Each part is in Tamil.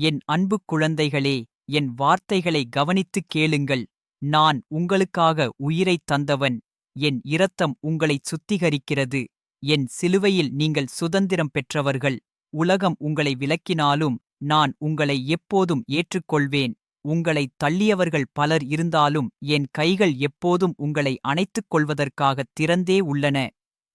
என் அன்புக் குழந்தைகளே என் வார்த்தைகளை கவனித்துக் கேளுங்கள். நான் உங்களுக்காக உயிரைத் தந்தவன். என் இரத்தம் உங்களைச் சுத்திகரிக்கிறது. என் சிலுவையில் நீங்கள் சுதந்திரம் பெற்றவர்கள். உலகம் உங்களை விலக்கினாலும் நான் உங்களை எப்போதும் ஏற்றுக்கொள்வேன். உங்களைத் தள்ளியவர்கள் பலர் இருந்தாலும் என் கைகள் எப்போதும் உங்களை அணைத்துக் கொள்வதற்காகத் திறந்தே உள்ளன.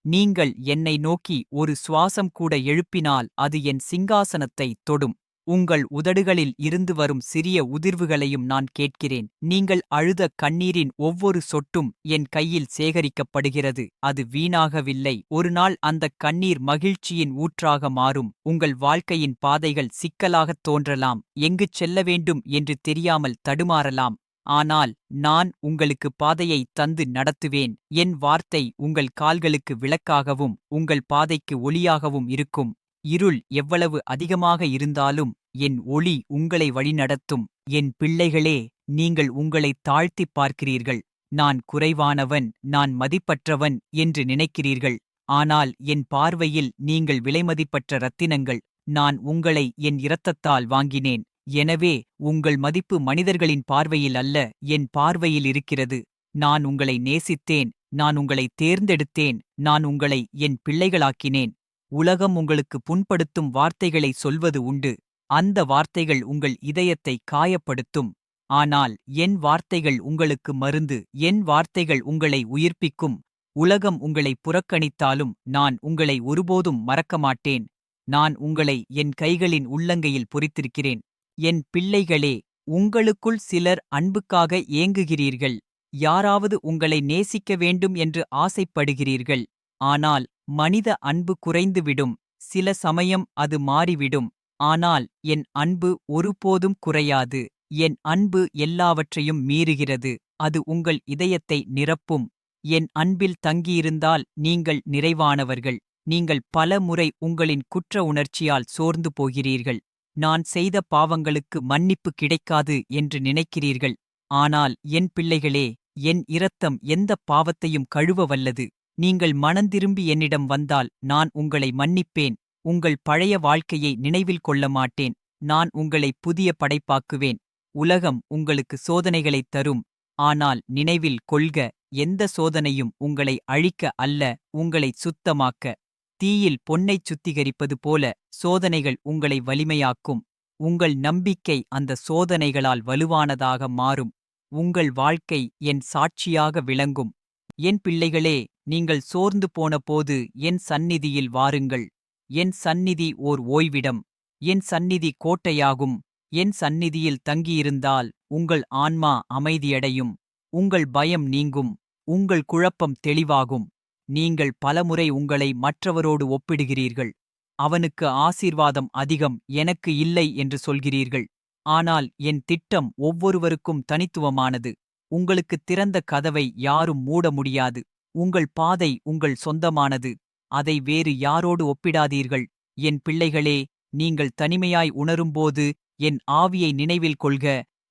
நீங்கள் என்னை நோக்கி ஒரு சுவாசம் கூட எழுப்பினால் அது என் சிங்காசனத்தை தொடும். உங்கள் உதடுகளில் இருந்து வரும் சிறிய உதிர்வுகளையும் நான் கேட்கிறேன். நீங்கள் அழுத கண்ணீரின் ஒவ்வொரு சொட்டும் என் கையில் சேகரிக்கப்படுகிறது. அது வீணாகவில்லை. ஒருநாள் அந்தக் கண்ணீர் மகிழ்ச்சியின் ஊற்றாக மாறும். உங்கள் வாழ்க்கையின் பாதைகள் சிக்கலாகத் தோன்றலாம். எங்குச் செல்ல வேண்டும் என்று தெரியாமல் தடுமாறலாம். ஆனால் நான் உங்களுக்கு பாதையை தந்து நடத்துவேன். என் வார்த்தை உங்கள் கால்களுக்கு விளக்காகவும் உங்கள் பாதைக்கு ஒளியாகவும் இருக்கும். இருள் எவ்வளவு அதிகமாக இருந்தாலும் என் ஒளி உங்களை வழிநடத்தும். என் பிள்ளைகளே நீங்கள் உங்களை தாழ்த்திப் பார்க்கிறீர்கள். நான் குறைவானவன் நான் மதிப்பற்றவன் என்று நினைக்கிறீர்கள். ஆனால் என் பார்வையில் நீங்கள் விலைமதிப்பற்ற ரத்தினங்கள். நான் உங்களை என் இரத்தத்தால் வாங்கினேன். எனவே உங்கள் மதிப்பு மனிதர்களின் பார்வையில் அல்ல என் பார்வையில் இருக்கிறது. நான் உங்களை நேசித்தேன் நான் உங்களை தேர்ந்தெடுத்தேன் நான் உங்களை என் பிள்ளைகளாக்கினேன். உலகம் உங்களுக்கு புண்படுத்தும் வார்த்தைகளை சொல்வது உண்டு. அந்த வார்த்தைகள் உங்கள் இதயத்தை காயப்படுத்தும். ஆனால் என் வார்த்தைகள் உங்களுக்கு மருந்து என் வார்த்தைகள் உங்களை உயிர்ப்பிக்கும். உலகம் உங்களை புறக்கணித்தாலும் நான் உங்களை ஒருபோதும் மறக்க மாட்டேன் நான் உங்களை என் கைகளின் உள்ளங்கையில் பொறித்திருக்கிறேன். என் பிள்ளைகளே உங்களுக்குள் சிலர் அன்புக்காக ஏங்குகிறீர்கள். யாராவது உங்களை நேசிக்க வேண்டும் என்று ஆசைப்படுகிறீர்கள். ஆனால் மனித அன்பு குறைந்துவிடும். சில சமயம் அது மாறிவிடும். ஆனால் என் அன்பு ஒருபோதும் குறையாது. என் அன்பு எல்லாவற்றையும் மீறுகிறது. அது உங்கள் இதயத்தை நிரப்பும். என் அன்பில் தங்கியிருந்தால் நீங்கள் நிறைவானவர்கள். நீங்கள் பல முறை உங்களின் குற்ற உணர்ச்சியால் சோர்ந்து போகிறீர்கள். நான் செய்த பாவங்களுக்கு மன்னிப்பு கிடைக்காது என்று நினைக்கிறீர்கள். ஆனால் என் பிள்ளைகளே என் இரத்தம் எந்தப் பாவத்தையும் கழுவ வல்லது. நீங்கள் மனந்திரும்பி என்னிடம் வந்தால் நான் உங்களை மன்னிப்பேன். உங்கள் பழைய வாழ்க்கையை நினைவில் கொள்ள மாட்டேன். நான் உங்களை புதிய படைப்பாக்குவேன். உலகம் உங்களுக்கு சோதனைகளைத் தரும். ஆனால் நினைவில் கொள்க எந்த சோதனையும் உங்களை அழிக்க அல்ல உங்களை சுத்தமாக்க. தீயில் பொன்னைச் சுத்திகரிப்பது போல சோதனைகள் உங்களை வலிமையாக்கும். உங்கள் நம்பிக்கை அந்த சோதனைகளால் வலுவானதாக மாறும். உங்கள் வாழ்க்கை என் சாட்சியாக விளங்கும். என் பிள்ளைகளே நீங்கள் சோர்ந்து போனபோது என் சந்நிதியில் வாருங்கள். என் சந்நிதி ஓர் ஓய்விடம். என் சந்நிதி கோட்டையாகும். என் சந்நிதியில் தங்கியிருந்தால் உங்கள் ஆன்மா அமைதியடையும். உங்கள் பயம் நீங்கும். உங்கள் குழப்பம் தெளிவாகும். நீங்கள் பலமுறை உங்களை மற்றவரோடு ஒப்பிடுகிறீர்கள். அவனுக்கு ஆசீர்வாதம் அதிகம் எனக்கு இல்லை என்று சொல்கிறீர்கள். ஆனால் என் திட்டம் ஒவ்வொருவருக்கும் தனித்துவமானது. உங்களுக்குத் திறந்த கதவை யாரும் மூட முடியாது. உங்கள் பாதை உங்கள் சொந்தமானது. அதை வேறு யாரோடு ஒப்பிடாதீர்கள். என் பிள்ளைகளே நீங்கள் தனிமையாய் உணரும்போது என் ஆவியை நினைவில் கொள்க.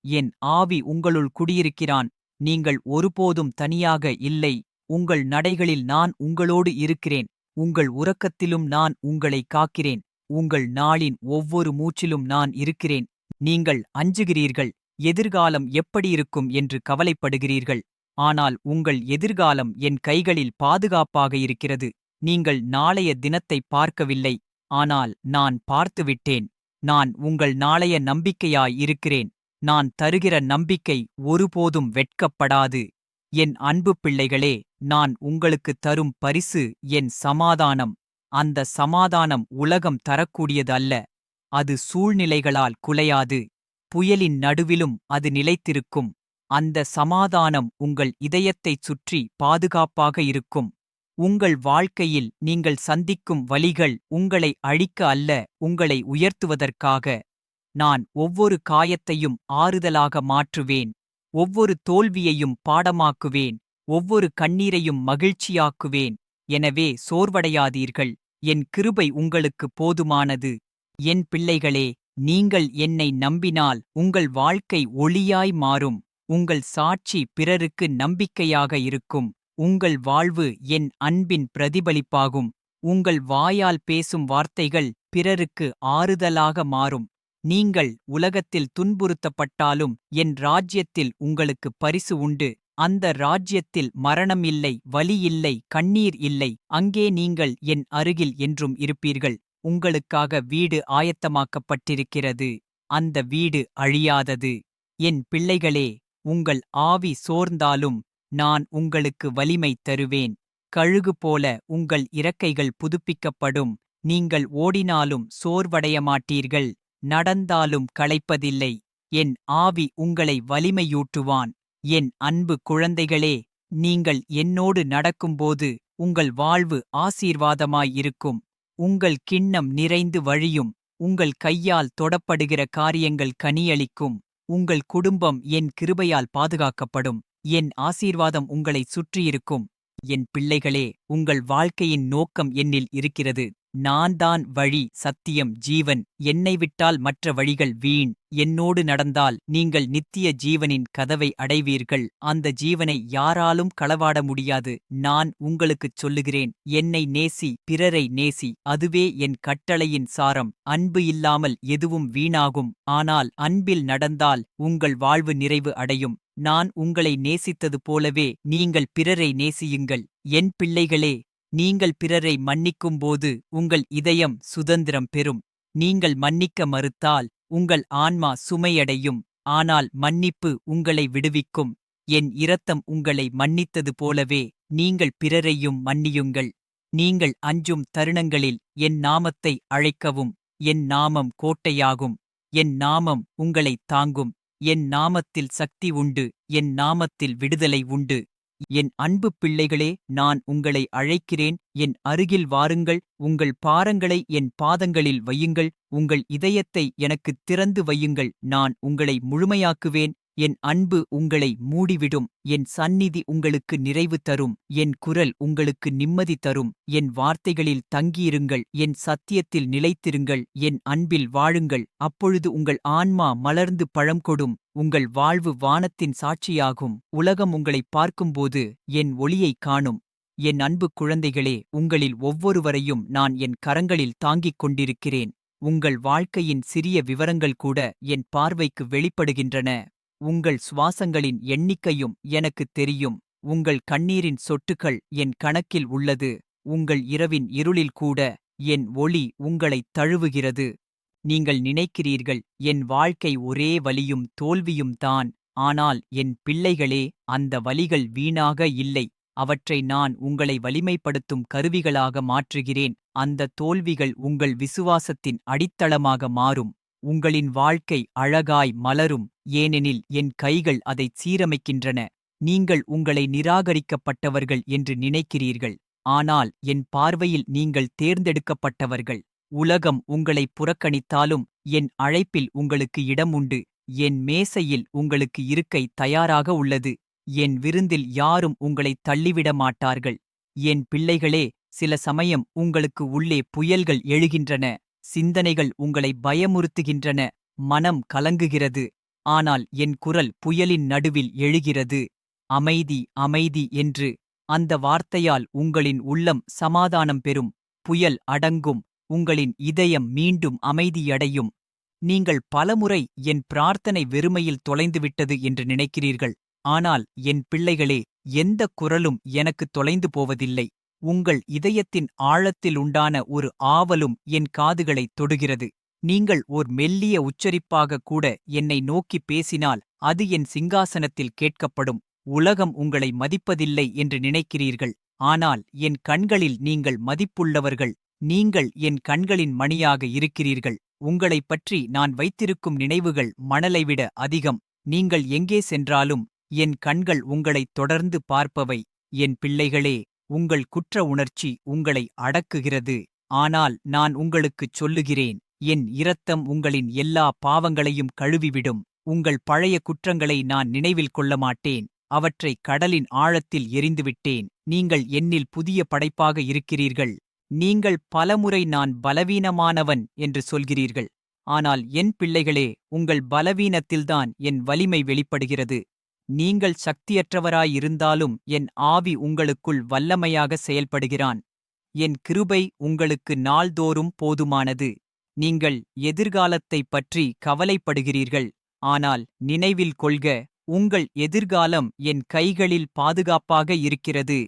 என் ஆவி உங்களுள் குடியிருக்கிறான். நீங்கள் ஒருபோதும் தனியாக இல்லை. உங்கள் நடைகளில் நான் உங்களோடு இருக்கிறேன். உங்கள் உறக்கத்திலும் நான் உங்களை காக்கிறேன். உங்கள் நாளின் ஒவ்வொரு மூச்சிலும் நான் இருக்கிறேன். நீங்கள் அஞ்சுகிறீர்கள். எதிர்காலம் எப்படி இருக்கும் என்று கவலைப்படுகிறீர்கள். ஆனால் உங்கள் எதிர்காலம் என் கைகளில் பாதுகாப்பாக இருக்கிறது. நீங்கள் நாளைய தினத்தை பார்க்கவில்லை. ஆனால் நான் பார்த்துவிட்டேன். நான் உங்கள் நாளைய நம்பிக்கையாய் இருக்கிறேன். நான் தருகிற நம்பிக்கை ஒருபோதும் வெட்கப்படாது. என் அன்பு பிள்ளைகளே நான் உங்களுக்கு தரும் பரிசு என் சமாதானம். அந்த சமாதானம் உலகம் தரக்கூடியது அல்ல அது சூழ்நிலைகளால் குலையாது. புயலின் நடுவிலும் அது நிலைத்திருக்கும். அந்த சமாதானம் உங்கள் இதயத்தைச் சுற்றி பாதுகாப்பாக இருக்கும். உங்கள் வாழ்க்கையில் நீங்கள் சந்திக்கும் வலிகள் உங்களை அழிக்க அல்ல உங்களை உயர்த்துவதற்காக. நான் ஒவ்வொரு காயத்தையும் ஆறுதலாக மாற்றுவேன். ஒவ்வொரு தோல்வியையும் பாடமாக்குவேன். ஒவ்வொரு கண்ணீரையும் மகிழ்ச்சியாக்குவேன். எனவே சோர்வடையாதீர்கள். என் கிருபை உங்களுக்கு போதுமானது. என் பிள்ளைகளே நீங்கள் என்னை நம்பினால் உங்கள் வாழ்க்கை ஒளியாய் மாறும். உங்கள் சாட்சி பிறருக்கு நம்பிக்கையாக இருக்கும். உங்கள் வாழ்வு என் அன்பின் பிரதிபலிப்பாகும். உங்கள் வாயால் பேசும் வார்த்தைகள் பிறருக்கு ஆறுதலாக மாறும். நீங்கள் உலகத்தில் துன்புறுத்தப்பட்டாலும் என் ராஜ்யத்தில் உங்களுக்கு பரிசு உண்டு. அந்த ராஜ்யத்தில் மரணம் இல்லை வலி இல்லை கண்ணீர் இல்லை. அங்கே நீங்கள் என் அருகில் என்றும் இருப்பீர்கள். உங்களுக்காக வீடு ஆயத்தமாக்கப்பட்டிருக்கிறது. அந்த வீடு அழியாதது. என் பிள்ளைகளே உங்கள் ஆவி சோர்ந்தாலும் நான் உங்களுக்கு வலிமை தருவேன். கழுகு போல உங்கள் இறக்கைகள் புதுப்பிக்கப்படும். நீங்கள் ஓடினாலும் சோர்வடைய மாட்டீர்கள் நடந்தாலும் களைப்பதில்லை. என் ஆவி உங்களை வலிமையூட்டுவான். என் அன்பு குழந்தைகளே நீங்கள் என்னோடு நடக்கும்போது உங்கள் வாழ்வு ஆசீர்வாதமாயிருக்கும். உங்கள் கிண்ணம் நிறைந்து வழியும். உங்கள் கையால் தொடப்படுகிற காரியங்கள் கனியளிக்கும். உங்கள் குடும்பம் என் கிருபையால் பாதுகாக்கப்படும். என் ஆசீர்வாதம் உங்களை சுற்றியிருக்கும். என் பிள்ளைகளே உங்கள் வாழ்க்கையின் நோக்கம் என்னில் இருக்கிறது. நான் தான் வழி சத்தியம் ஜீவன். என்னை விட்டால் மற்ற வழிகள் வீண். என்னோடு நடந்தால் நீங்கள் நித்திய ஜீவனின் கதவை அடைவீர்கள். அந்த ஜீவனை யாராலும் களவாட முடியாது. நான் உங்களுக்குச் சொல்லுகிறேன் என்னை நேசி பிறரை நேசி. அதுவே என் கட்டளையின் சாரம். அன்பு இல்லாமல் எதுவும் வீணாகும். ஆனால் அன்பில் நடந்தால் உங்கள் வாழ்வு நிறைவு அடையும். நான் உங்களை நேசித்தது போலவே நீங்கள் பிறரை நேசியுங்கள். என் பிள்ளைகளே நீங்கள் பிறரை மன்னிக்கும்போது உங்கள் இதயம் சுதந்திரம் பெறும். நீங்கள் மன்னிக்க மறுத்தால் உங்கள் ஆன்மா சுமையடையும். ஆனால் மன்னிப்பு உங்களை விடுவிக்கும். என் இரத்தம் உங்களை மன்னித்தது போலவே நீங்கள் பிறரையும் மன்னியுங்கள். நீங்கள் அஞ்சும் தருணங்களில் என் நாமத்தை அழைக்கவும். என் நாமம் கோட்டையாகும். என் நாமம் உங்களைத் தாங்கும். என் நாமத்தில் சக்தி உண்டு. என் நாமத்தில் விடுதலை உண்டு. என் அன்பு பிள்ளைகளே நான் உங்களை அழைக்கிறேன். என் அருகில் வாருங்கள். உங்கள் பாரங்களை என் பாதங்களில் வையுங்கள். உங்கள் இதயத்தை எனக்குத் திறந்து வையுங்கள். நான் உங்களை முழுமையாக்குவேன். என் அன்பு உங்களை மூடிவிடும் என் சந்நிதி உங்களுக்கு நிறைவு தரும் என் குரல் உங்களுக்கு நிம்மதி தரும் என் வார்த்தைகளில் தங்கியிருங்கள் என் சத்தியத்தில் நிலைத்திருங்கள் என் அன்பில் வாழுங்கள் அப்பொழுது உங்கள் ஆன்மா மலர்ந்து பழம் கொடும் உங்கள் வாழ்வு வானத்தின் சாட்சியாகும் உலகம் உங்களை பார்க்கும்போது என் ஒளியைக் காணும். என் அன்பு குழந்தைகளே உங்களில் ஒவ்வொருவரையும் நான் என் கரங்களில் தாங்கிக் கொண்டிருக்கிறேன். உங்கள் வாழ்க்கையின் சிறிய விவரங்கள் கூட என் பார்வைக்கு வெளிப்படுகின்றன. உங்கள் சுவாசங்களின் எண்ணிக்கையும் எனக்குத் தெரியும். உங்கள் கண்ணீரின் சொட்டுகள் என் கணக்கில் உள்ளது. உங்கள் இரவின் இருளில் கூட என் ஒளி உங்களைத் தழுவுகிறது. நீங்கள் நினைக்கிறீர்கள் என் வாழ்க்கை ஒரே வலியும் தோல்வியும் தான். ஆனால் என் பிள்ளைகளே அந்த வலிகள் வீணாக இல்லை. அவற்றை நான் உங்களை வலிமைப்படுத்தும் கருவிகளாக மாற்றுகிறேன். அந்த தோல்விகள் உங்கள் விசுவாசத்தின் அடித்தளமாக மாறும். உங்களின் வாழ்க்கை அழகாய் மலரும் ஏனெனில் என் கைகள் அதைச் சீரமைக்கின்றன. நீங்கள் உங்களை நிராகரிக்கப்பட்டவர்கள் என்று நினைக்கிறீர்கள். ஆனால் என் பார்வையில் நீங்கள் தேர்ந்தெடுக்கப்பட்டவர்கள். உலகம் உங்களை புறக்கணித்தாலும் என் அழைப்பில் உங்களுக்கு இடம் உண்டு என் மேசையில் உங்களுக்கு இருக்கை தயாராக உள்ளது. என் விருந்தில் யாரும் உங்களைத் தள்ளிவிட மாட்டார்கள். என் பிள்ளைகளே சில சமயம் உங்களுக்கு உள்ளே புயல்கள் எழுகின்றன. சிந்தனைகள் உங்களை பயமுறுத்துகின்றன மனம் கலங்குகிறது. ஆனால் என் குரல் புயலின் நடுவில் எழுகிறது. அமைதி அமைதி என்று. அந்த வார்த்தையால் உங்களின் உள்ளம் சமாதானம் பெறும். புயல் அடங்கும். உங்களின் இதயம் மீண்டும் அமைதியடையும். நீங்கள் பலமுறை என் பிரார்த்தனை வெறுமையில் தொலைந்துவிட்டது என்று நினைக்கிறீர்கள். ஆனால் என் பிள்ளைகளே எந்த குரலும் எனக்கு தொலைந்து போவதில்லை. உங்கள் இதயத்தின் ஆழத்தில் உண்டான ஒரு ஆவலும் என் காதுகளைத் தொடுகிறது. நீங்கள் ஓர் மெல்லிய உச்சரிப்பாக கூட என்னை நோக்கி பேசினால் அது என் சிங்காசனத்தில் கேட்கப்படும். உலகம் உங்களை மதிப்பதில்லை என்று நினைக்கிறீர்கள். ஆனால் என் கண்களில் நீங்கள் மதிப்புள்ளவர்கள். நீங்கள் என் கண்களின் மணியாக இருக்கிறீர்கள். உங்களைப் பற்றி நான் வைத்திருக்கும் நினைவுகள் மணலைவிட அதிகம். நீங்கள் எங்கே சென்றாலும் என் கண்கள் உங்களைத் தொடர்ந்து பார்ப்பவை. என் பிள்ளைகளே உங்கள் குற்ற உணர்ச்சி உங்களை அடக்குகிறது. ஆனால் நான் உங்களுக்குச் சொல்லுகிறேன் என் இரத்தம் உங்களின் எல்லா பாவங்களையும் கழுவிவிடும். உங்கள் பழைய குற்றங்களை நான் நினைவில் கொள்ள மாட்டேன் அவற்றை கடலின் ஆழத்தில் எரிந்துவிட்டேன் நீங்கள் என்னில் புதிய படைப்பாக இருக்கிறீர்கள். நீங்கள் பலமுறை நான் பலவீனமானவன் என்று சொல்கிறீர்கள். ஆனால் என் பிள்ளைகளே உங்கள் பலவீனத்தில்தான் என் வலிமை வெளிப்படுகிறது. நீங்கள் சக்தியற்றவராயிருந்தாலும் என் ஆவி உங்களுக்குள் வல்லமையாக செயல்படுகிறான். என் கிருபை உங்களுக்கு நாள்தோறும் போதுமானது. நீங்கள் எதிர்காலத்தைப் பற்றி கவலைப்படுகிறீர்கள். ஆனால் நினைவில் கொள்க உங்கள் எதிர்காலம் என் கைகளில் பாதுகாப்பாக இருக்கிறது.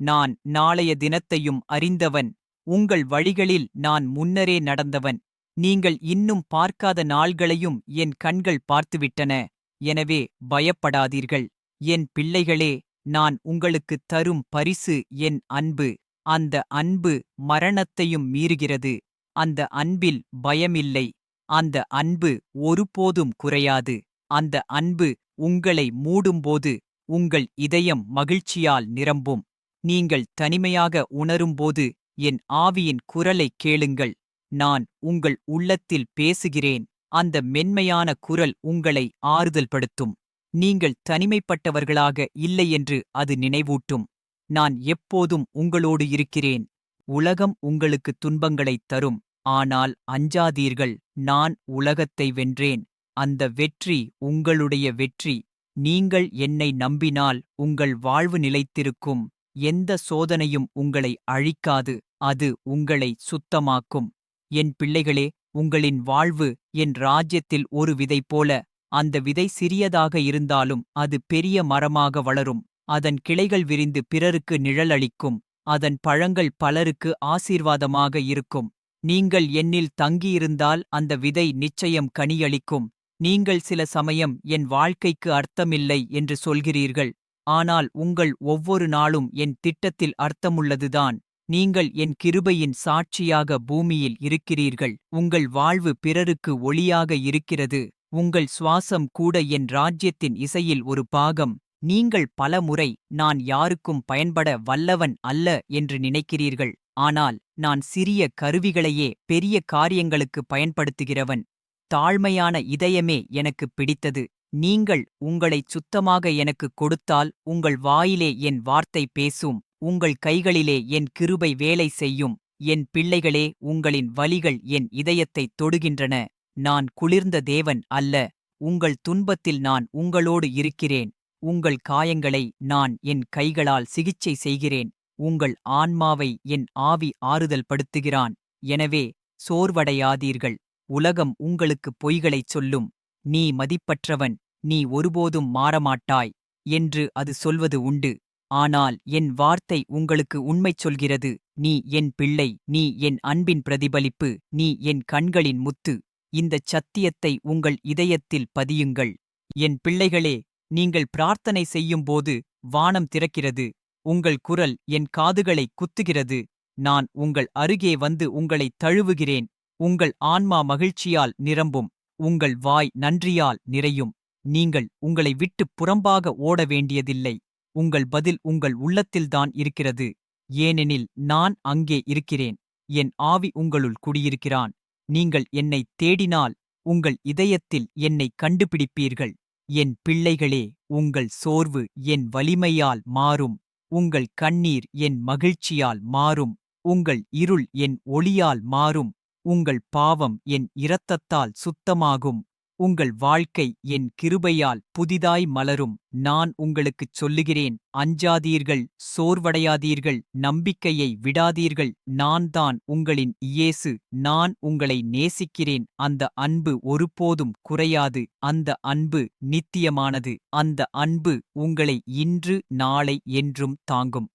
நான் நாளைய தினத்தையும் அறிந்தவன். உங்கள் வழிகளில் நான் முன்னரே நடந்தவன். நீங்கள் இன்னும் பார்க்காத நாள்களையும் என் கண்கள் பார்த்துவிட்டன. எனவே பயப்படாதீர்கள். என் பிள்ளைகளே நான் உங்களுக்குத் தரும் பரிசு என் அன்பு. அந்த அன்பு மரணத்தையும் மீறுகிறது. அந்த அன்பில் பயமில்லை. அந்த அன்பு ஒருபோதும் குறையாது. அந்த அன்பு உங்களை மூடும்போது உங்கள் இதயம் மகிழ்ச்சியால் நிரம்பும். நீங்கள் தனிமையாக உணரும்போது என் ஆவியின் குரலைக் கேளுங்கள். நான் உங்கள் உள்ளத்தில் பேசுகிறேன். அந்த மென்மையான குரல் உங்களை ஆறுதல்படுத்தும். நீங்கள் தனிமைப்பட்டவர்களாக இல்லை என்று அது நினைவூட்டும். நான் எப்போதும் உங்களோடு இருக்கிறேன். உலகம் உங்களுக்கு துன்பங்களைத் தரும். ஆனால் அஞ்சாதீர்கள் நான் உலகத்தை வென்றேன். அந்த வெற்றி உங்களுடைய வெற்றி. நீங்கள் என்னை நம்பினால் உங்கள் வாழ்வு நிலைத்திருக்கும். எந்த சோதனையும் உங்களை அழிக்காது. அது உங்களை சுத்தமாக்கும். என் பிள்ளைகளே உங்களின் வாழ்வு என் ராஜ்யத்தில் ஒரு விதை போல. அந்த விதை சிறியதாக இருந்தாலும் அது பெரிய மரமாக வளரும். அதன் கிளைகள் விரிந்து பிறருக்கு நிழலளிக்கும் அதன் பழங்கள் பலருக்கு ஆசீர்வாதமாக இருக்கும். நீங்கள் என்னில் தங்கியிருந்தால் அந்த விதை நிச்சயம் கனியளிக்கும். நீங்கள் சில சமயம் என் வாழ்க்கைக்கு அர்த்தமில்லை என்று சொல்கிறீர்கள். ஆனால் உங்கள் ஒவ்வொரு நாளும் என் திட்டத்தில் அர்த்தமுள்ளதுதான். நீங்கள் என் கிருபையின் சாட்சியாக பூமியில் இருக்கிறீர்கள். உங்கள் வாழ்வு பிறருக்கு ஒளியாக இருக்கிறது. உங்கள் சுவாசம் கூட என் ராஜ்யத்தின் இசையில் ஒரு பாகம். நீங்கள் பலமுறை நான் யாருக்கும் பயன்பட வல்லவன் அல்ல என்று நினைக்கிறீர்கள். ஆனால் நான் சிறிய கருவிகளையே பெரிய காரியங்களுக்கு பயன்படுத்துகிறவன். தாழ்மையான இதயமே எனக்கு பிடித்தது. நீங்கள் உங்களைச் சுத்தமாக எனக்குக் கொடுத்தால் உங்கள் வாயிலே என் வார்த்தை பேசும் உங்கள் கைகளிலே என் கிருபை வேலை செய்யும் என் பிள்ளைகளே உங்களின் வலிகள் என் இதயத்தைத் தொடுகின்றன. நான் குளிர்ந்த தேவன் அல்ல உங்கள் துன்பத்தில் நான் உங்களோடு இருக்கிறேன். உங்கள் காயங்களை நான் என் கைகளால் சிகிச்சை செய்கிறேன். உங்கள் ஆன்மாவை என் ஆவி ஆறுதல் படுத்துகிறான். எனவே சோர்வடையாதீர்கள். உலகம் உங்களுக்கு பொய்களைச் சொல்லும். நீ மதிப்பற்றவன் நீ ஒருபோதும் மாறமாட்டாய் என்று அது சொல்வது உண்டு. ஆனால் என் வார்த்தை உங்களுக்கு உண்மை சொல்கிறது. நீ என் பிள்ளை நீ என் அன்பின் பிரதிபலிப்பு நீ என் கண்களின் முத்து. இந்தச் சத்தியத்தை உங்கள் இதயத்தில் பதியுங்கள். என் பிள்ளைகளே நீங்கள் பிரார்த்தனை செய்யும்போது வானம் திறக்கிறது. உங்கள் குரல் என் காதுகளை குத்துகிறது. நான் உங்கள் அருகே வந்து உங்களை தழுவுகிறேன். உங்கள் ஆன்மா மகிழ்ச்சியால் நிரம்பும். உங்கள் வாய் நன்றியால் நிறையும். நீங்கள் உங்களை விட்டு புறம்பாக ஓட வேண்டியதில்லை உங்கள் பதில் உங்கள் உள்ளத்தில்தான் இருக்கிறது. ஏனெனில் நான் அங்கே இருக்கிறேன். என் ஆவி உங்களுள் குடியிருக்கிறான். நீங்கள் என்னை தேடினால் உங்கள் இதயத்தில் என்னை கண்டுபிடிப்பீர்கள். என் பிள்ளைகளே உங்கள் சோர்வு என் வலிமையால் மாறும். உங்கள் கண்ணீர் என் மகிழ்ச்சியால் மாறும். உங்கள் இருள் என் ஒளியால் மாறும். உங்கள் பாவம் என் இரத்தத்தால் சுத்தமாகும். உங்கள் வாழ்க்கை என் கிருபையால் புதிதாய் மலரும். நான் உங்களுக்குச் சொல்லுகிறேன் அஞ்சாதீர்கள் சோர்வடையாதீர்கள் நம்பிக்கையை விடாதீர்கள். நான் தான் உங்களின் இயேசு நான் உங்களை நேசிக்கிறேன். அந்த அன்பு ஒருபோதும் குறையாது. அந்த அன்பு நித்தியமானது. அந்த அன்பு உங்களை இன்று நாளை என்றும் தாங்கும்.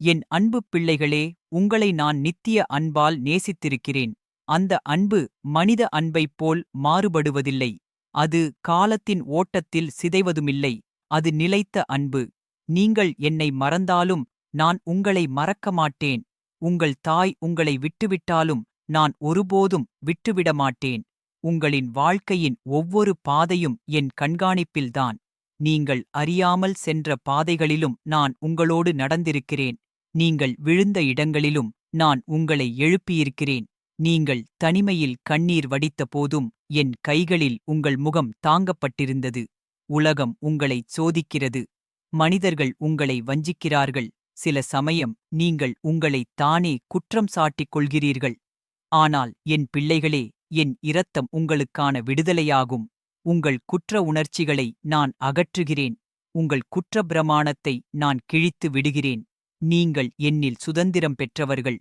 என் அன்பு பிள்ளைகளே உங்களை நான் நித்திய அன்பால் நேசித்திருக்கிறேன். அந்த அன்பு மனித அன்பைப் போல் மாறுபடுவதில்லை. அது காலத்தின் ஓட்டத்தில் சிதைவதுமில்லை. அது நிலைத்த அன்பு. நீங்கள் என்னை மறந்தாலும் நான் உங்களை மறக்க மாட்டேன். உங்கள் தாய் உங்களை விட்டுவிட்டாலும் நான் ஒருபோதும் விட்டுவிட மாட்டேன். உங்களின் வாழ்க்கையின் ஒவ்வொரு பாதையும் என் கண்காணிப்பில்தான் நீங்கள் அறியாமல் சென்ற பாதைகளிலும் நான் உங்களோடு நடந்திருக்கிறேன். நீங்கள் விழுந்த இடங்களிலும் நான் உங்களை எழுப்பியிருக்கிறேன். நீங்கள் தனிமையில் கண்ணீர் வடித்த போதும் என் கைகளில் உங்கள் முகம் தாங்கப்பட்டிருந்தது. உலகம் உங்களைச் சோதிக்கிறது. மனிதர்கள் உங்களை வஞ்சிக்கிறார்கள். சில சமயம் நீங்கள் உங்களைத் தானே குற்றம் சாட்டிக் கொள்கிறீர்கள். ஆனால் என் பிள்ளைகளே என் இரத்தம் உங்களுக்கான விடுதலையாகும். உங்கள் குற்ற உணர்ச்சிகளை நான் அகற்றுகிறேன். உங்கள் குற்றப்பிரமாணத்தை நான் கிழித்து விடுகிறேன். நீங்கள் என்னில் சுதந்திரம் பெற்றவர்கள்.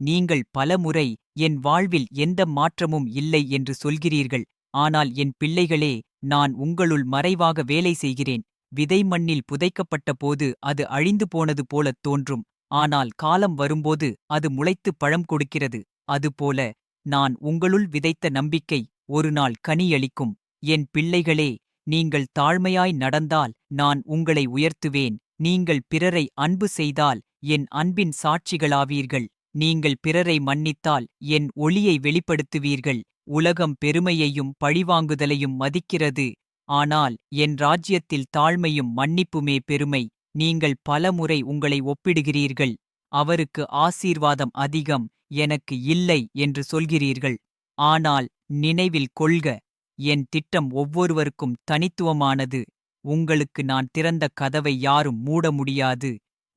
நீங்கள் பலமுறை என் வாழ்வில் எந்த மாற்றமும் இல்லை என்று சொல்கிறீர்கள். ஆனால் என் பிள்ளைகளே நான் உங்களுள் மறைவாக வேலை செய்கிறேன். விதை மண்ணில் புதைக்கப்பட்ட போது அது அழிந்து போனது போலத் தோன்றும். ஆனால் காலம் வரும்போது அது முளைத்து பழம் கொடுக்கிறது. அதுபோல நான் உங்களுள் விதைத்த நம்பிக்கை ஒருநாள் கனியளிக்கும் என் பிள்ளைகளே நீங்கள் தாழ்மையாய் நடந்தால் நான் உங்களை உயர்த்துவேன். நீங்கள் பிறரை அன்பு செய்தால் என் அன்பின் சாட்சிகளாவீர்கள். நீங்கள் பிறரை மன்னித்தால் என் ஒளியை வெளிப்படுத்துவீர்கள். உலகம் பெருமையையும் பழிவாங்குதலையும் மதிக்கிறது. ஆனால் என் ராஜ்யத்தில் தாழ்மையும் மன்னிப்புமே பெருமை. நீங்கள் பலமுறை உங்களை ஒப்பிடுகிறீர்கள். அவருக்கு ஆசீர்வாதம் அதிகம். எனக்கு இல்லை என்று சொல்கிறீர்கள். ஆனால் நினைவில் கொள்க என் திட்டம் ஒவ்வொருவருக்கும் தனித்துவமானது. உங்களுக்கு நான் திறந்த கதவை யாரும் மூட முடியாது.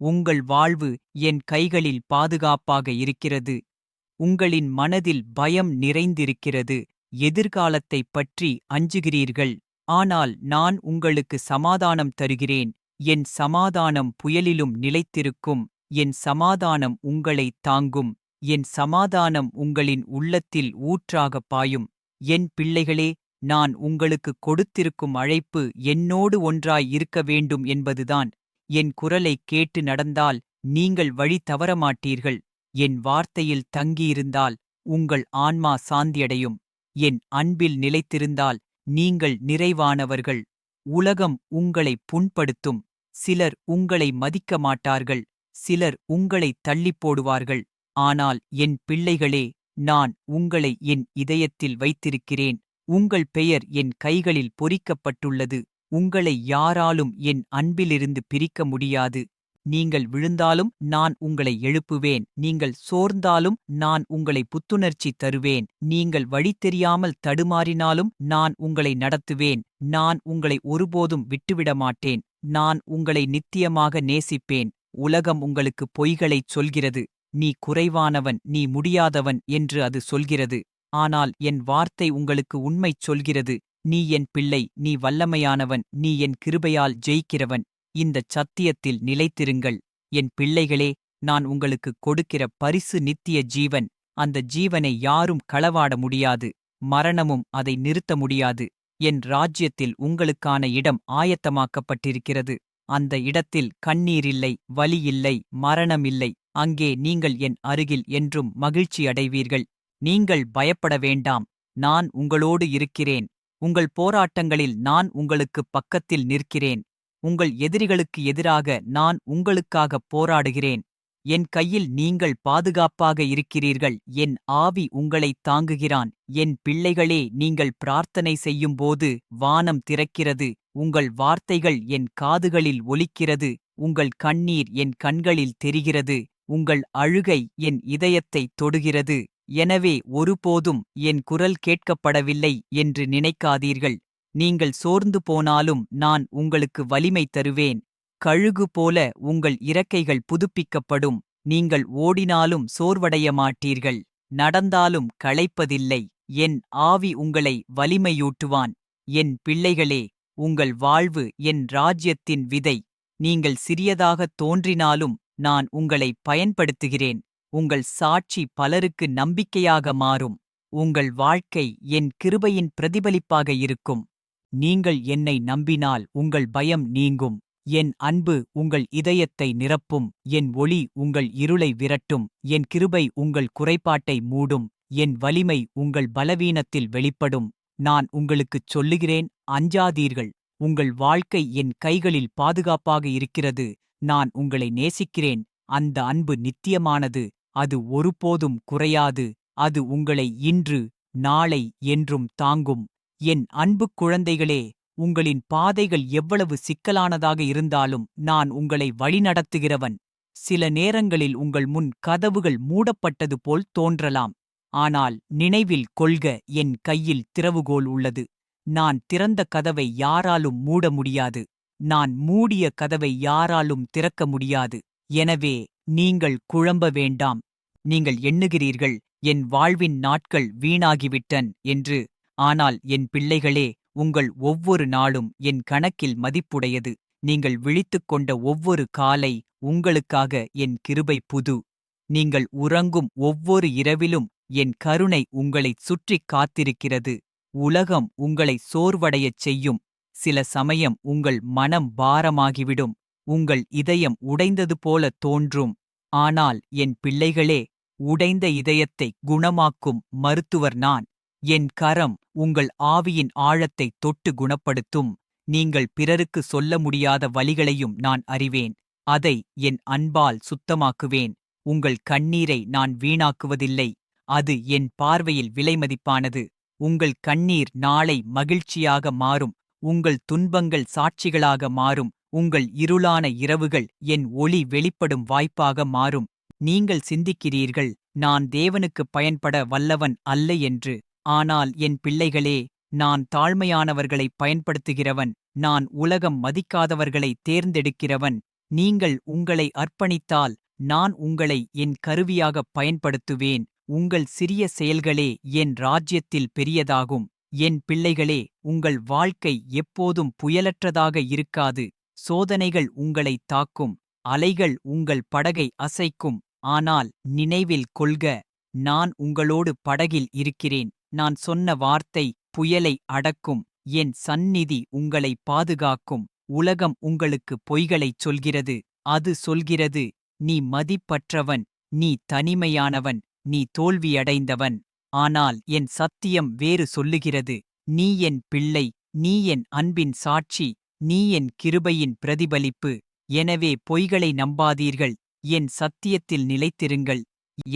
உங்கள் வாழ்வு என் கைகளில் பாதுகாப்பாக இருக்கிறது. உங்களின் மனதில் பயம் நிறைந்திருக்கிறது. எதிர்காலத்தைப் பற்றி அஞ்சுகிறீர்கள். ஆனால் நான் உங்களுக்கு சமாதானம் தருகிறேன். என் சமாதானம் புயலிலும் நிலைத்திருக்கும். என் சமாதானம் உங்களை தாங்கும். என் சமாதானம் உங்களின் உள்ளத்தில் ஊற்றாகப் பாயும். என் பிள்ளைகளே நான் உங்களுக்கு கொடுத்திருக்கும் அழைப்பு என்னோடு ஒன்றாய் இருக்க வேண்டும் என்பதுதான். என் குரலைக் கேட்டு நடந்தால் நீங்கள் வழி தவறமாட்டீர்கள். என் வார்த்தையில் தங்கியிருந்தால் உங்கள் ஆன்மா சாந்தியடையும். என் அன்பில் நிலைத்திருந்தால் நீங்கள் நிறைவானவர்கள். உலகம் உங்களை புண்படுத்தும். சிலர் உங்களை மதிக்க மாட்டார்கள் சிலர் உங்களை தள்ளிப் போடுவார்கள் ஆனால் என் பிள்ளைகளே நான் உங்களை என் இதயத்தில் வைத்திருக்கிறேன். உங்கள் பெயர் என் கைகளில் பொறிக்கப்பட்டுள்ளது. உங்களை யாராலும் என் அன்பிலிருந்து பிரிக்க முடியாது. நீங்கள் விழுந்தாலும் நான் உங்களை எழுப்புவேன். நீங்கள் சோர்ந்தாலும் நான் உங்களை புத்துணர்ச்சி தருவேன். நீங்கள் வழி தெரியாமல் தடுமாறினாலும் நான் உங்களை நடத்துவேன். நான் உங்களை ஒருபோதும் விட்டுவிட மாட்டேன் நான் உங்களை நித்தியமாக நேசிப்பேன். உலகம் உங்களுக்கு பொய்களைச் சொல்கிறது. நீ குறைவானவன் நீ முடியாதவன் என்று அது சொல்கிறது. ஆனால் என் வார்த்தை உங்களுக்கு உண்மைச் சொல்கிறது. நீ என் பிள்ளை நீ வல்லமையானவன் நீ என் கிருபையால் ஜெயிக்கிறவன். இந்தச் சத்தியத்தில் நிலைத்திருங்கள். என் பிள்ளைகளே நான் உங்களுக்கு கொடுக்கிற பரிசு நித்திய ஜீவன். அந்த ஜீவனை யாரும் களவாட முடியாது. மரணமும் அதை நிறுத்த முடியாது. என் ராஜ்யத்தில் உங்களுக்கான இடம் ஆயத்தமாக்கப்பட்டிருக்கிறது. அந்த இடத்தில் கண்ணீரில்லை வலியில்லை மரணமில்லை அங்கே நீங்கள் என் அருகில் என்றும் மகிழ்ச்சி அடைவீர்கள் நீங்கள் பயப்பட வேண்டாம். நான் உங்களோடு இருக்கிறேன். உங்கள் போராட்டங்களில் நான் உங்களுக்குப் பக்கத்தில் நிற்கிறேன். உங்கள் எதிரிகளுக்கு எதிராக நான் உங்களுக்காகப் போராடுகிறேன். என் கையில் நீங்கள் பாதுகாப்பாக இருக்கிறீர்கள். என் ஆவி உங்களைத் தாங்குகிறான். என் பிள்ளைகளே நீங்கள் பிரார்த்தனை செய்யும்போது வானம் திறக்கிறது. உங்கள் வார்த்தைகள் என் காதுகளில் ஒலிக்கிறது. உங்கள் கண்ணீர் என் கண்களில் தெரிகிறது. உங்கள் அழுகை என் இதயத்தைத் தொடுகிறது. எனவே ஒருபோதும் என் குரல் கேட்கப்படவில்லை என்று நினைக்காதீர்கள். நீங்கள் சோர்ந்து போனாலும் நான் உங்களுக்கு வலிமை தருவேன். கழுகு போல உங்கள் இறக்கைகள் புதுப்பிக்கப்படும். நீங்கள் ஓடினாலும் சோர்வடைய மாட்டீர்கள். நடந்தாலும் களைப்பதில்லை. என் ஆவி உங்களை வலிமையூட்டுவான். என் பிள்ளைகளே உங்கள் வாழ்வு என் ராஜ்யத்தின் விதை. நீங்கள் சிறியதாகத் தோன்றினாலும் நான் உங்களை பயன்படுத்துகிறேன். உங்கள் சாட்சி பலருக்கு நம்பிக்கையாக மாறும். உங்கள் வாழ்க்கை என் கிருபையின் பிரதிபலிப்பாக இருக்கும். நீங்கள் என்னை நம்பினால் உங்கள் பயம் நீங்கும். என் அன்பு உங்கள் இதயத்தை நிரப்பும். என் ஒளி உங்கள் இருளை விரட்டும். என் கிருபை உங்கள் குறைபாட்டை மூடும். என் வலிமை உங்கள் பலவீனத்தில் வெளிப்படும். நான் உங்களுக்குச் சொல்லுகிறேன் அஞ்சாதீர்கள். உங்கள் வாழ்க்கை என் கைகளில் பாதுகாப்பாக இருக்கிறது. நான் உங்களை நேசிக்கிறேன். அந்த அன்பு நித்தியமானது. அது ஒருபோதும் குறையாது அது உங்களை இன்று நாளை என்றும் தாங்கும். என் அன்புக் குழந்தைகளே உங்களின் பாதைகள் எவ்வளவு சிக்கலானதாக இருந்தாலும் நான் உங்களை வழிநடத்துகிறவன். சில நேரங்களில் உங்கள் முன் கதவுகள் மூடப்பட்டது போல் தோன்றலாம். ஆனால் நினைவில் கொள்க என் கையில் திறவுகோல் உள்ளது. நான் திறந்த கதவை யாராலும் மூட முடியாது. நான் மூடிய கதவை யாராலும் திறக்க முடியாது. எனவே நீங்கள் குழம்ப வேண்டாம். நீங்கள் எண்ணுகிறீர்கள் என் வாழ்வின் நாட்கள் வீணாகிவிட்டன் என்று. ஆனால் என் பிள்ளைகளே உங்கள் ஒவ்வொரு நாளும் என் கணக்கில் மதிப்புடையது. நீங்கள் விழித்துக் கொண்ட ஒவ்வொரு காலை உங்களுக்காக என் கிருபை புது. நீங்கள் உறங்கும் ஒவ்வொரு இரவிலும் என் கருணை உங்களைச் சுற்றிக் காத்திருக்கிறது. உலகம் உங்களை சோர்வடையச் செய்யும். சில சமயம் உங்கள் மனம் பாரமாகிவிடும். உங்கள் இதயம் உடைந்தது போல தோன்றும். ஆனால் என் பிள்ளைகளே உடைந்த இதயத்தை குணமாக்கும் மருத்துவர் நான். என் கரம் உங்கள் ஆவியின் ஆழத்தை தொட்டு குணப்படுத்தும். நீங்கள் பிறருக்கு சொல்ல முடியாத வழிகளையும் நான் அறிவேன். அதை என் அன்பால் சுத்தமாக்குவேன். உங்கள் கண்ணீரை நான் வீணாக்குவதில்லை. அது என் பார்வையில் விலைமதிப்பானது. உங்கள் கண்ணீர் நாளை மகிழ்ச்சியாக மாறும். உங்கள் துன்பங்கள் சாட்சிகளாக மாறும். உங்கள் இருளான இரவுகள் என் ஒளி வெளிப்படும் வாய்ப்பாக மாறும். நீங்கள் சிந்திக்கிறீர்கள் நான் தேவனுக்கு பயன்பட வல்லவன் அல்ல என்று. ஆனால் என் பிள்ளைகளே நான் தாழ்மையானவர்களை பயன்படுத்துகிறவன் நான் உலகம் மதிக்காதவர்களை தேர்ந்தெடுக்கிறவன். நீங்கள் உங்களை அர்ப்பணித்தால் நான் உங்களை என் கருவியாக பயன்படுத்துவேன். உங்கள் சிறிய செயல்களே என் ராஜ்யத்தில் பெரியதாகும். என் பிள்ளைகளே உங்கள் வாழ்க்கை எப்போதும் புயலற்றதாக இருக்காது. சோதனைகள் உங்களை தாக்கும் அலைகள் உங்கள் படகை அசைக்கும். ஆனால் நினைவில் கொள்க நான் உங்களோடு படகில் இருக்கிறேன். நான் சொன்ன வார்த்தை புயலை அடக்கும் என் சந்நிதி உங்களை பாதுகாக்கும். உலகம் உங்களுக்கு பொய்களைச் சொல்கிறது அது சொல்கிறது நீ மதிப்பற்றவன் நீ தனிமையானவன் நீ தோல்வியடைந்தவன். ஆனால் என் சத்தியம் வேறு சொல்லுகிறது நீ என் பிள்ளை நீ என் அன்பின் சாட்சி. நீ என் கிருபையின் பிரதிபலிப்பு. எனவே பொய்களை நம்பாதீர்கள். என் சத்தியத்தில் நிலைத்திருங்கள்.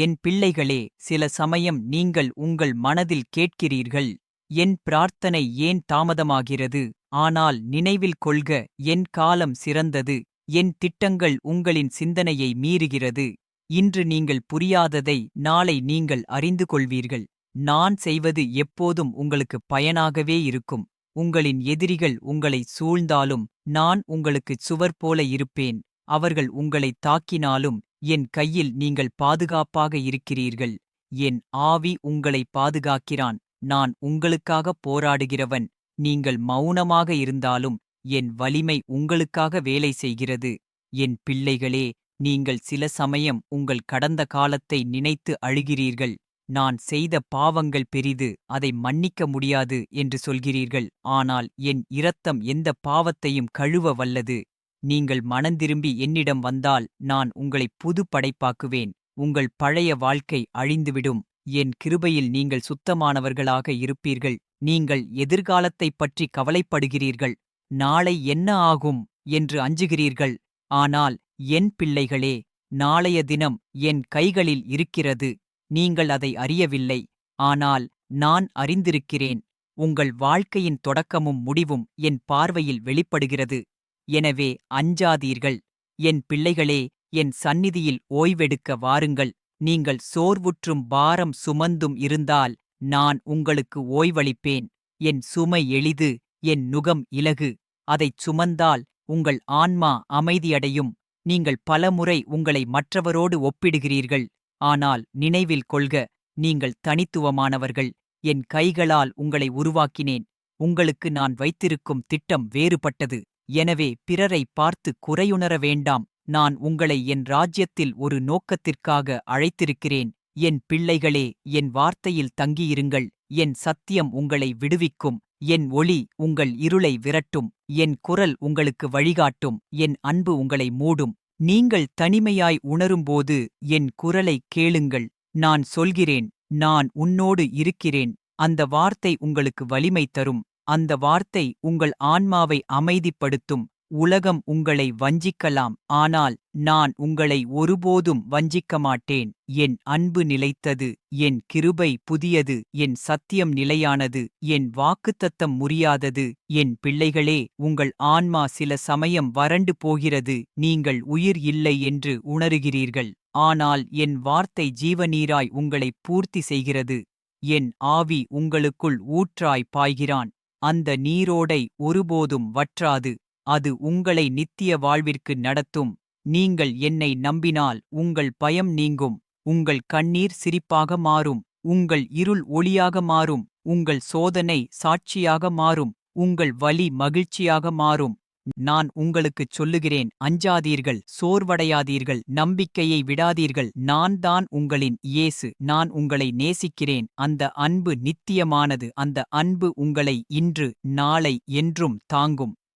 என் பிள்ளைகளே சில சமயம் நீங்கள் உங்கள் மனதில் கேட்கிறீர்கள். என் பிரார்த்தனை ஏன் தாமதமாகிறது? ஆனால் நினைவில் கொள்க என் காலம் சிறந்தது. என் திட்டங்கள் உங்களின் சிந்தனையை மீறுகிறது. இன்று நீங்கள் புரியாததை நாளை நீங்கள் அறிந்து கொள்வீர்கள். நான் செய்வது எப்போதும் உங்களுக்கு பயனாகவே இருக்கும். உங்களின் எதிரிகள் உங்களை சூழ்ந்தாலும் நான் உங்களுக்குச் சுவர் போல இருப்பேன். அவர்கள் உங்களை தாக்கினாலும் என் கையில் நீங்கள் பாதுகாப்பாக இருக்கிறீர்கள். என் ஆவி உங்களை பாதுகாக்கிறான். நான் உங்களுக்காக போராடுகிறவன். நீங்கள் மௌனமாக இருந்தாலும் என் வலிமை உங்களுக்காக வேலை செய்கிறது. என் பிள்ளைகளே நீங்கள் சில சமயம் உங்கள் கடந்த காலத்தை நினைத்து அழுகிறீர்கள். நான் செய்த பாவங்கள் பெரிது அதை மன்னிக்க முடியாது என்று சொல்கிறீர்கள். ஆனால் என் இரத்தம் எந்த பாவத்தையும் கழுவ வல்லது. நீங்கள் மனந்திரும்பி என்னிடம் வந்தால் நான் உங்களை புது படைப்பாக்குவேன் உங்கள் பழைய வாழ்க்கை அழிந்துவிடும். என் கிருபையில் நீங்கள் சுத்தமானவர்களாக இருப்பீர்கள். நீங்கள் எதிர்காலத்தைப் பற்றி கவலைப்படுகிறீர்கள். நாளை என்ன ஆகும் என்று அஞ்சுகிறீர்கள். ஆனால் என் பிள்ளைகளே நாளைய தினம் என் கைகளில் இருக்கிறது. நீங்கள் அதை அறியவில்லை. ஆனால் நான் அறிந்திருக்கிறேன். உங்கள் வாழ்க்கையின் தொடக்கமும் முடிவும் என் பார்வையில் வெளிப்படுகிறது. எனவே அஞ்சாதீர்கள். என் பிள்ளைகளே என் சந்நிதியில் ஓய்வெடுக்க வாருங்கள். நீங்கள் சோர்வுற்றும் பாரம் சுமந்தும் இருந்தால் நான் உங்களுக்கு ஓய்வளிப்பேன். என் சுமை எளிது என் நுகம் இலகு. அதைச் சுமந்தால் உங்கள் ஆன்மா அமைதியடையும். நீங்கள் பலமுறை உங்களை மற்றவரோடு ஒப்பிடுகிறீர்கள். ஆனால் நினைவில் கொள்க நீங்கள் தனித்துவமானவர்கள். என் கைகளால் உங்களை உருவாக்கினேன். உங்களுக்கு நான் வைத்திருக்கும் திட்டம் வேறுபட்டது. எனவே பிறரை பார்த்து குறையுணர வேண்டாம். நான் உங்களை என் ராஜ்யத்தில் ஒரு நோக்கத்திற்காக அழைத்திருக்கிறேன். என் பிள்ளைகளே என் வார்த்தையில் தங்கியிருங்கள். என் சத்தியம் உங்களை விடுவிக்கும். என் ஒளி உங்கள் இருளை விரட்டும். என் குரல் உங்களுக்கு வழிகாட்டும். என் அன்பு உங்களை மூடும். நீங்கள் தனிமையாய் உணரும்போது என் குரலைக் கேளுங்கள். நான் சொல்கிறேன் நான் உன்னோடு இருக்கிறேன். அந்த வார்த்தை உங்களுக்கு வலிமை தரும். அந்த வார்த்தை உங்கள் ஆன்மாவை அமைதிப்படுத்தும். உலகம் உங்களை வஞ்சிக்கலாம் ஆனால் நான் உங்களை ஒருபோதும் வஞ்சிக்க மாட்டேன் என் அன்பு நிலைத்தது என் கிருபை புதியது என் சத்தியம் நிலையானது என் வாக்குத்தத்தம் முறியாதது என் பிள்ளைகளே உங்கள் ஆன்மா சில சமயம் வறண்டு போகிறது நீங்கள் உயிர் இல்லை என்று உணருகிறீர்கள். ஆனால் என் வார்த்தை ஜீவநீராய் உங்களை பூர்த்தி செய்கிறது. என் ஆவி உங்களுக்குள் ஊற்றாய் பாய்கிறான். அந்த நீரோடை ஒருபோதும் வற்றாது. அது உங்களை நித்திய வாழ்விற்கு நடத்தும். நீங்கள் என்னை நம்பினால் உங்கள் பயம் நீங்கும். உங்கள் கண்ணீர் சிரிப்பாக மாறும். உங்கள் இருள் ஒளியாக மாறும். உங்கள் சோதனை சாட்சியாக மாறும். உங்கள் வலி மகிழ்ச்சியாக மாறும். நான் உங்களுக்குச் சொல்லுகிறேன் அஞ்சாதீர்கள் சோர்வடையாதீர்கள் நம்பிக்கையை விடாதீர்கள். நான் தான் உங்களின் இயேசு. நான் உங்களை நேசிக்கிறேன். அந்த அன்பு நித்தியமானது. அந்த அன்பு உங்களை இன்று நாளை என்றும் தாங்கும்.